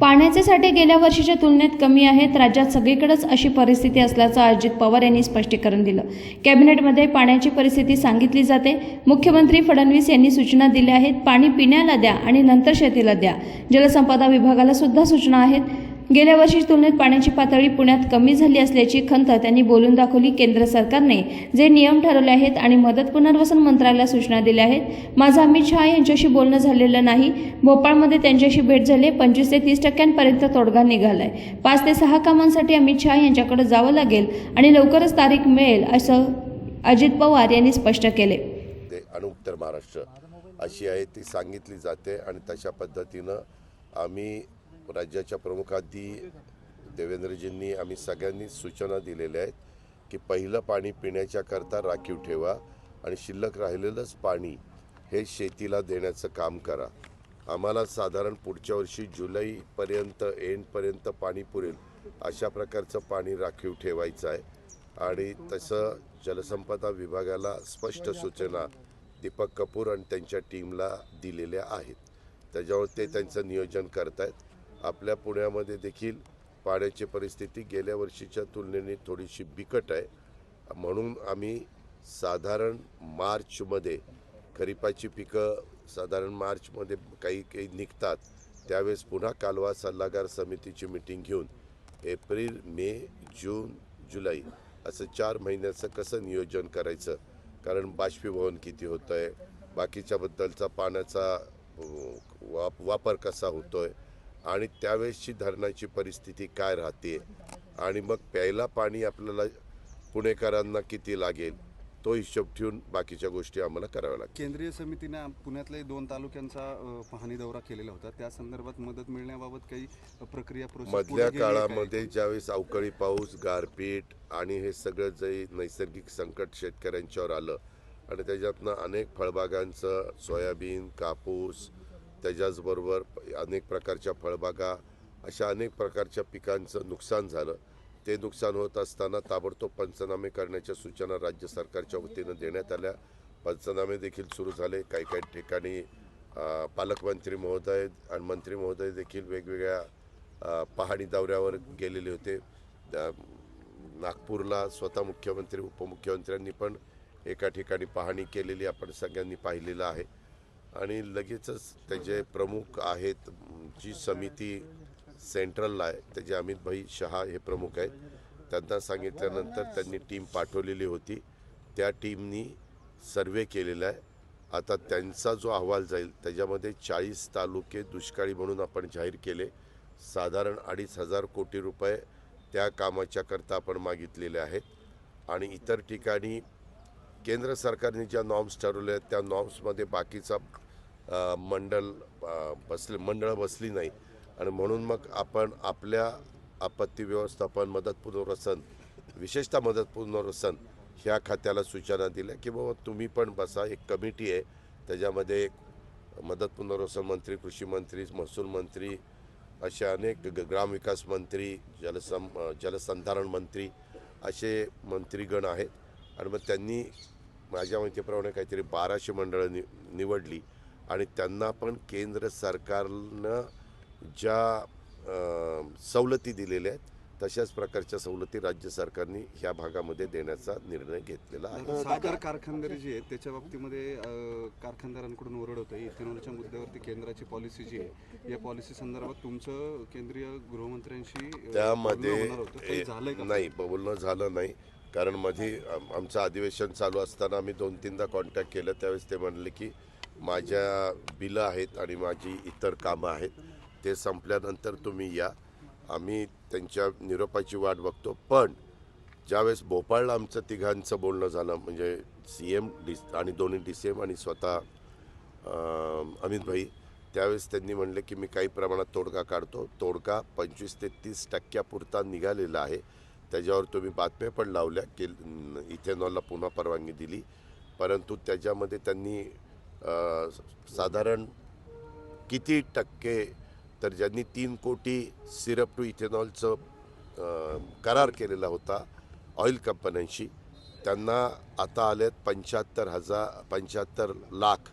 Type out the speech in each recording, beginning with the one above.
पाण्याचे साठे गेल्या वर्षीच्या तुलनेत कमी आहेत. राज्यात सगळीकडेच अशी परिस्थिती असल्याचं अजित पवार यांनी स्पष्टीकरण दिलं. कॅबिनेटमध्ये पाण्याची परिस्थिती सांगितली जाते. मुख्यमंत्री फडणवीस यांनी सूचना दिल्या आहेत. पाणी पिण्याला द्या आणि नंतर शेतीला द्या. जलसंपदा विभागाला सुद्धा सूचना आहेत. गेल्या वर्षी तुलनेत पाण्याची पातळी पुण्यात कमी झाली असल्याची खंत त्यांनी बोलून दाखवली. केंद्र सरकारने जे नियम ठरवले आहेत आणि मदत पुनर्वसन मंत्रालयाला सूचना दिल्या आहेत माझं अमित शहा यांच्याशी बोलणं झालेलं नाही. भोपाळमध्ये त्यांच्याशी भेट झाली पंचवीस ते तीस टक्क्यांपर्यंत तोडगा निघालाय. पाच ते सहा कामांसाठी अमित शहा यांच्याकडे जावं लागेल आणि लवकरच तारीख मिळेल असं अजित पवार यांनी स्पष्ट केले. ते आणि उत्तर महाराष्ट्र अशी आहे ती सांगितली जाते आणि तशा पद्धतीनं आम्ही राज्याच्या प्रमुखांनी देवेंद्रजींनी आम्ही सगळ्यांनी सूचना दिलेल्या आहेत की पहिलं पाणी पिण्याच्या करता राखीव ठेवा आणि शिल्लक राहिलेलंच पाणी हे शेतीला देण्याचं काम करा. आम्हाला साधारण पुढच्या वर्षी जुलैपर्यंत एंडपर्यंत पाणी पुरेल अशा प्रकारचं पाणी राखीव ठेवायचं आहे. आणि तसं जलसंपदा विभागाला स्पष्ट सूचना दीपक कपूर आणि त्यांच्या टीमला दिलेल्या आहेत. त्याच्यावर ते त्यांचं नियोजन करत आहेत आपल्या पुण्यामध्ये देखील पाण्याची परिस्थिती गेल्या वर्षीच्या तुलनेने थोडीशी बिकट आहे. म्हणून आम्ही साधारण मार्चमध्ये खरीपाची पिकं साधारण मार्चमध्ये काही काही निघतात. त्यावेळेस पुन्हा कालवा सल्लागार समितीची मिटिंग घेऊन एप्रिल मे जून जुलै असं चार महिन्याचं कसं नियोजन करायचं? कारण बाष्पीभवन किती होतं आहे बाकीच्याबद्दलचा पाण्याचा वाप वापर कसा होतो आहे आणि त्यावेळेसची धरणाची परिस्थिती काय राहते? आणि मग प्यायला पाणी आपल्याला पुणेकरांना किती लागेल? तो हिशोब ठेवून बाकीच्या गोष्टी आम्हाला कराव्या लागतील. केंद्रीय समितीने पुण्यातल्या दोन तालुक्यांचा पाहणी दौरा केलेला होता. त्या संदर्भात मदत मिळण्याबाबत काही प्रक्रिया मधल्या? काळामध्ये ज्यावेळेस अवकाळी पाऊस गारपीट आणि हे सगळं जे नैसर्गिक संकट शेतकऱ्यांच्यावर आलं आणि त्याच्यातनं अनेक फळबागांचं सोयाबीन कापूस त्याच्याचबरोबर अनेक प्रकारच्या फळबागा अशा अनेक प्रकारच्या पिकांचं नुकसान झालं. ते नुकसान होत असताना ताबडतोब पंचनामे करण्याच्या सूचना राज्य सरकारच्या वतीनं देण्यात आल्या. पंचनामे देखील सुरू झाले. काही काही ठिकाणी पालकमंत्री महोदय आणि मंत्री महोदय देखील वेगवेगळ्या अ, पाहणी दौऱ्यावर गेलेले होते. नागपूरला स्वतः मुख्यमंत्री उपमुख्यमंत्र्यांनी पण एका ठिकाणी पाहणी केलेली आपण सगळ्यांनी पाहिलेलं आहे. आणि लगेचच त्याचे प्रमुख आहेत जी समिती सेंट्रलला आहे त्याचे अमितभाई शहा हे प्रमुख आहेत. त्यांना सांगितल्यानंतर त्यांनी टीम पाठवलेली होती. त्या टीमनी सर्वे केलेला आहे. आता त्यांचा जो अहवाल जाईल त्याच्यामध्ये चाळीस तालुके दुष्काळी म्हणून आपण जाहीर केले. साधारण अडीच हजार कोटी रुपये त्या कामाच्या करता आपण मागितलेले आहेत. आणि इतर ठिकाणी केंद्र सरकारने ज्या नॉर्म्स ठरवल्या आहेत त्या नॉर्म्समध्ये बाकीचा मंडल मंडळ बसले मंडळं बसली नाही. आणि म्हणून मग आपण आपल्या आपत्ती व्यवस्थापन मदत पुनर्वसन विशेषतः मदत पुनर्वसन ह्या खात्याला सूचना दिल्या की बाबा तुम्ही पण बसा एक कमिटी आहे. त्याच्यामध्ये मदत पुनर्वसन मंत्री कृषी मंत्री महसूल मंत्री असे अनेक ग- ग्रामविकास मंत्री जलसं जलसंधारण मंत्री असे मंत्रीगण आहेत. आणि मग त्यांनी माझ्या माहितीप्रमाणे काहीतरी बाराशे मंडळं नि निवडली. आणि त्यांना पण केंद्र सरकारनं ज्या सवलती दिलेल्या आहेत तशाच प्रकारच्या सवलती राज्य सरकारने ह्या भागामध्ये देण्याचा निर्णय घेतलेला आहे. साखर कारखानदारी जी आहे त्याच्या बाबतीमध्ये कारखानदारांकडून ओरड होते. इथेनॉलच्या मुद्द्यावरती केंद्राची पॉलिसी जी आहे या पॉलिसी संदर्भात तुमचं केंद्रीय गृहमंत्र्यांशी त्यामध्ये का? नाही बोलणं झालं नाही. कारण मध्ये आमचं अधिवेशन चालू असताना आम्ही दोन तीनदा कॉन्टॅक्ट केलं. त्यावेळेस ते म्हणले की माझ्या बिलं आहेत आणि माझी इतर कामं आहेत. ते संपल्यानंतर तुम्ही या. आम्ही त्यांच्या निरोपाची वाट बघतो. पण ज्यावेळेस भोपाळला आमचं तिघांचं बोलणं झालं म्हणजे सी एम डी आणि दोन्ही डी सी एम आणि स्वतः अमित अमितभाई त्यावेळेस त्यांनी म्हणले की मी काही प्रमाणात तोडगा काढतो. तोडगा पंचवीस ते तीस टक्क्यापुरता निघालेला आहे. त्याच्यावर तुम्ही बातम्या पण लावल्या की इथेनॉलला पुन्हा परवानगी दिली. परंतु त्याच्यामध्ये त्यांनी साधारण किती टक्के तर ज्यांनी तीन कोटी सिरप टू इथेनॉलचं करार केलेला होता ऑइल कंपन्यांशी त्यांना आता आलेत पंच्याहत्तर हजार पंच्याहत्तर लाख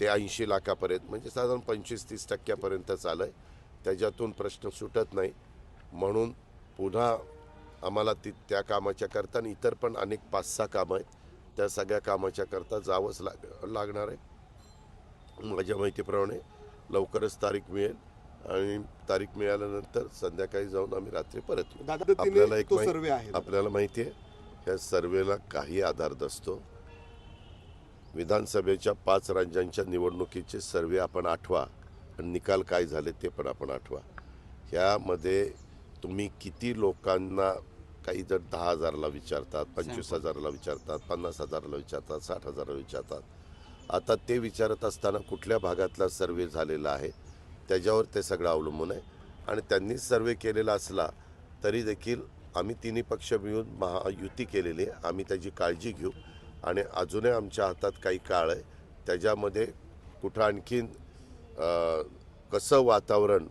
ते ऐंशी लाखापर्यंत म्हणजे साधारण पंचवीस तीस टक्क्यापर्यंत चालं आहे त्याच्यातून प्रश्न सुटत नाही. म्हणून पुन्हा आम्हाला ती त्या कामाच्या करता आणि इतर पण अनेक पाच सहा कामं आहेत. त्या सगळ्या कामाच्या करता जावंच लाग लागणार आहे. माझ्या माहितीप्रमाणे लवकरच तारीख मिळेल आणि तारीख मिळाल्यानंतर संध्याकाळी जाऊन आम्ही रात्री परत येऊ. आपल्याला एक सर्वे आहे. आपल्याला माहिती आहे या सर्वेला काही आधार नसतो. विधानसभेच्या पाच राज्यांच्या निवडणुकीचे सर्वे आपण आठवा आणि निकाल काय झाले ते पण आपण आठवा. ह्यामध्ये तुम्ही किती लोकांना काही जर दहा हजारला विचारतात पंचवीस हजाराला विचारतात पन्नास हजाराला विचारतात साठ हजाराला विचारतात. आता ते विचारत असताना कुठल्या भागातला सर्वे झालेला आहे त्याच्यावर ते सगळं अवलंबून आहे. आणि त्यांनी सर्वे केलेला असला तरी देखील आम्ही तिन्ही पक्ष मिळून महायुती केलेली आहे. आम्ही त्याची काळजी घेऊ. आणि अजूनही आमच्या हातात काही काळ आहे. त्याच्यामध्ये कुठं आणखीन कसं वातावरण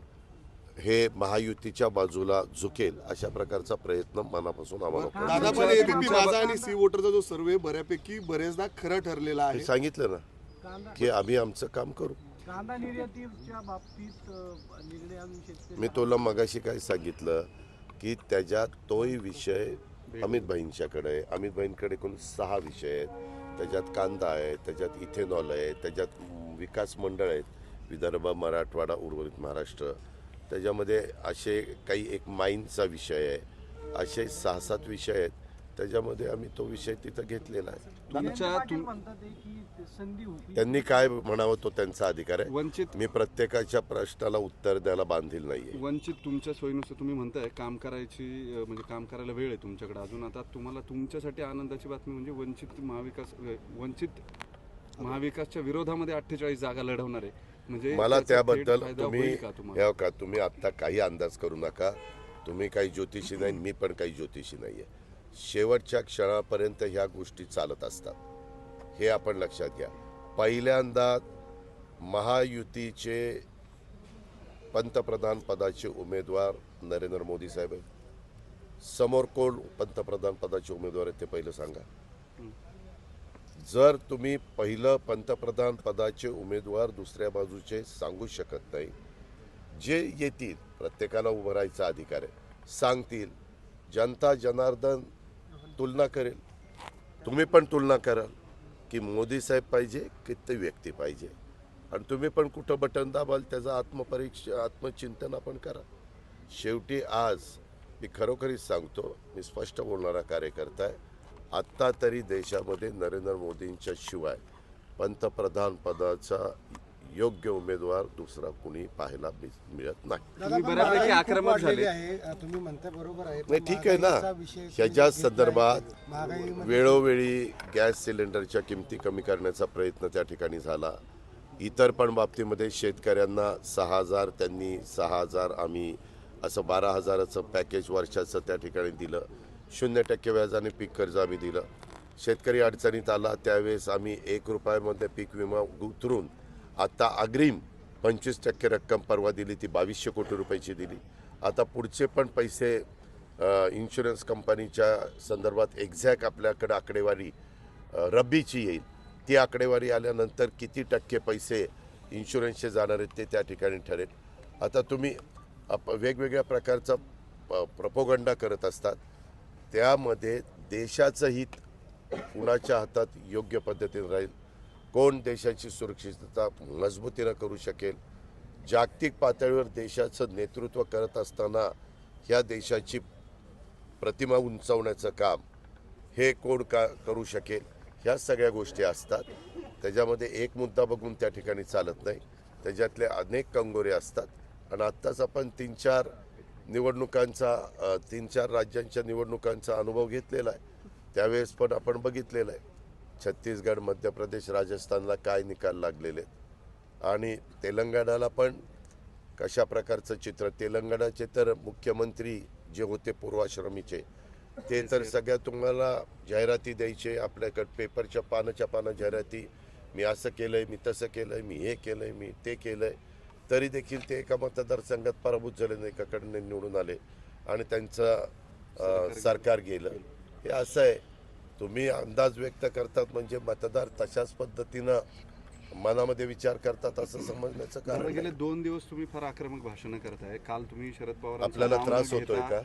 हे महायुतीच्या बाजूला झुकेल अशा प्रकारचा प्रयत्न मनापासून आम्हाला करतो. दादा पण एबीपी माझा आणि सी वोटरचा जो सर्वे बऱ्यापैकी बरेचदा खरा ठरलेला मी आहे. सांगितलं ना की आम्ही आमचं काम करू. कांदा निर्यातीच्या बाबतीत अ, निर्णय अजून शेतकरी मी तुला मगाशी काय सांगितलं की त्याच्यात तोही विषय अमित भाईंच्याकडे आहे. अमित भाईंकडे एकूण सहा विषय आहेत. त्याच्यात कांदा आहे त्याच्यात इथेनॉल आहे त्याच्यात विकास मंडळ आहेत. विदर्भ मराठवाडा उर्वरित महाराष्ट्र. त्याच्यामध्ये असे काही एक माईनचा विषय आहे असे सहा सात विषय आहेत. त्याच्यामध्ये आम्ही तो विषय तिथं घेतलेला आहे. त्यांनी काय म्हणावं तो त्यांचा अधिकार आहे. वंचित मी प्रत्येकाच्या प्रश्नाला उत्तर द्यायला बांधील नाहीये. वंचित तुमच्या सोयीनुसार तुम्ही म्हणताय काम करायची म्हणजे काम करायला वेळ आहे तुमच्याकडे अजून. आता तुम्हाला तुमच्यासाठी आनंदाची बातमी म्हणजे वंचित महाविकास वंचित महाविकासच्या विरोधामध्ये अठ्ठेचाळीस जागा लढवणार. आहे मला त्याचा थेट त्याबद्दल तुम्ही हे का तुम्ही आत्ता काही अंदाज करू नका. तुम्ही काही ज्योतिषी नाही मी पण काही ज्योतिषी नाही आहे शेवटच्या क्षणापर्यंत ह्या गोष्टी चालत असतात. हे आपण लक्षात घ्या. पहिल्यांदा महायुतीचे पंतप्रधान पदाचे उमेदवार नरेंद्र मोदी साहेब आहेत. समोर कोण पंतप्रधान पदाचे उमेदवार आहेत ते पहिलं सांगा. जर तुम्ही पहिलं पंतप्रधान पदाचे उमेदवार दुसऱ्या बाजूचे सांगू शकत नाही जे येतील प्रत्येकाला उभं राहायचा अधिकार आहे. सांगतील जनता जनार्दन तुलना करेल. तुम्ही पण तुलना कराल की मोदी साहेब पाहिजे की ते व्यक्ती पाहिजे. आणि तुम्ही पण कुठं बटन दाबाल त्याचं आत्मपरीक्षा आत्मचिंतन आपण करा. शेवटी आज मी खरोखरीच सांगतो मी स्पष्ट बोलणारा कार्यकर्ता आहे. आत्ता तरी देशामध्ये नरेंद्र मोदींच्या शिवाय पंतप्रधान पदाचा योग्य उमेदवार दुसरा कुणी पाहायला मिळत नाही. आक्रमक झाले आहे. अ, तुम्ही म्हणताय बरोबर आहे नाही ठीक आहे ना. ह्याच्या. संदर्भात महागाईमध्ये वेळोवेळी गॅस सिलेंडरच्या किमती कमी करण्याचा प्रयत्न त्या ठिकाणी झाला. इतर पण बाबतीमध्ये शेतकऱ्यांना सहा हजार त्यांनी सहा हजार आम्ही असं बारा हजाराचं पॅकेज वर्षाचं त्या ठिकाणी दिलं. शून्य टक्के व्याजाने पीक कर्ज आम्ही दिलं. शेतकरी अडचणीत आला त्यावेळेस आम्ही एक रुपयामध्ये पीक विमा उतरून आता अग्रिम पंचवीस टक्के रक्कम परवा दिली ती बावीसशे कोटी रुपयाची दिली. आता पुढचे पण पैसे इन्शुरन्स कंपनीच्या संदर्भात एक्झॅक्ट आपल्याकडे आकडेवारी रब्बीची येईल. ती आकडेवारी आल्यानंतर किती टक्के पैसे इन्शुरन्सचे जाणार आहेत ते त्या ठिकाणी ठरेल. आता तुम्ही वेगवेगळ्या प्रकारचा प- प्रपोगंडा करत असतात. त्यामध्ये देशाचं हित कुणाच्या हातात योग्य पद्धतीने राहील? कोण देशाची सुरक्षितता मजबूतीनं करू शकेल? जागतिक पातळीवर देशाचं नेतृत्व करत असताना ह्या देशाची प्रतिमा उंचावण्याचं काम हे कोण का करू शकेल? ह्या सगळ्या गोष्टी असतात. त्याच्यामध्ये एक मुद्दा बघून त्या ठिकाणी चालत नाही. त्याच्यातले अनेक कंगोरे असतात. आणि आत्ताच आपण तीन चार निवडणुकांचा तीन चार राज्यांच्या निवडणुकांचा अनुभव घेतलेला आहे. त्यावेळेस पण आपण बघितलेलं आहे. छत्तीसगड मध्य प्रदेश राजस्थानला काय निकाल लागलेले आहेत. आणि तेलंगणाला पण कशा प्रकारचं चित्र तेलंगणाचे तर मुख्यमंत्री जे होते पूर्वाश्रमीचे ते तर सगळ्या तुम्हाला जाहिराती द्यायचे आपल्याकडे पेपरच्या पानाच्या पानं जाहिराती मी असं केलंय मी तसं केलंय मी हे केलंय मी ते केलंय. तरी देखील ते एका मतदारसंघात पराभूत झाले नाही एकाकडे निवडून आले आणि त्यांचं सरकार गेलं. हे असं आहे. तुम्ही अंदाज व्यक्त करतात म्हणजे मतदार तशाच पद्धतीनं मनामध्ये विचार करतात असं समजण्याचं कारण गेले. दोन दिवस तुम्ही फार आक्रमक भाषणं करताय. काल तुम्ही शरद पवार आपल्याला त्रास होतोय का?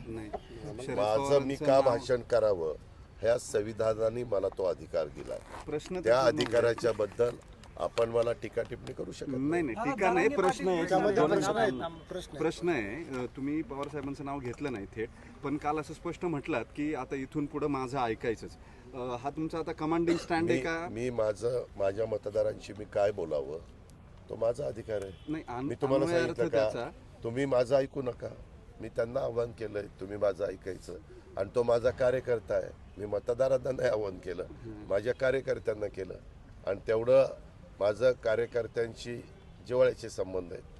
माझं मी का भाषण करावं? ह्या संविधानाने मला तो अधिकार दिला प्रश्न त्या अधिकाराच्या बद्दल आपण मला टीका टिप्पणी करू शकत. नाही. नाही टीका नाही प्रश्न आहे. प्रश्न आहे. प्रश्न आहे. अ, तुम्ही पवार साहेबांचं नाव घेतलं नाही थेट पण काल असं स्पष्ट म्हटलात की आता इथून पुढे माझं ऐकायचंच. हा तुमचा आता कमांडिंग स्टँड आहे का? मी माझं माझ्या मतदारांशी मी काय बोलावं? तो माझा अधिकार आहे. मी तुम्हाला सांगितलं का? त्याचा. तुम्ही माझं ऐकू नका. मी त्यांना आव्हान केलंय तुम्ही माझं ऐकायचं. आणि तो माझा कार्यकर्ता आहे. मी मतदारांना नाही आव्हान केलं. माझ्या कार्यकर्त्यांना केलं. आणि तेवढं माझं कार्यकर्त्यांशी जिवाळ्याचे संबंध आहेत.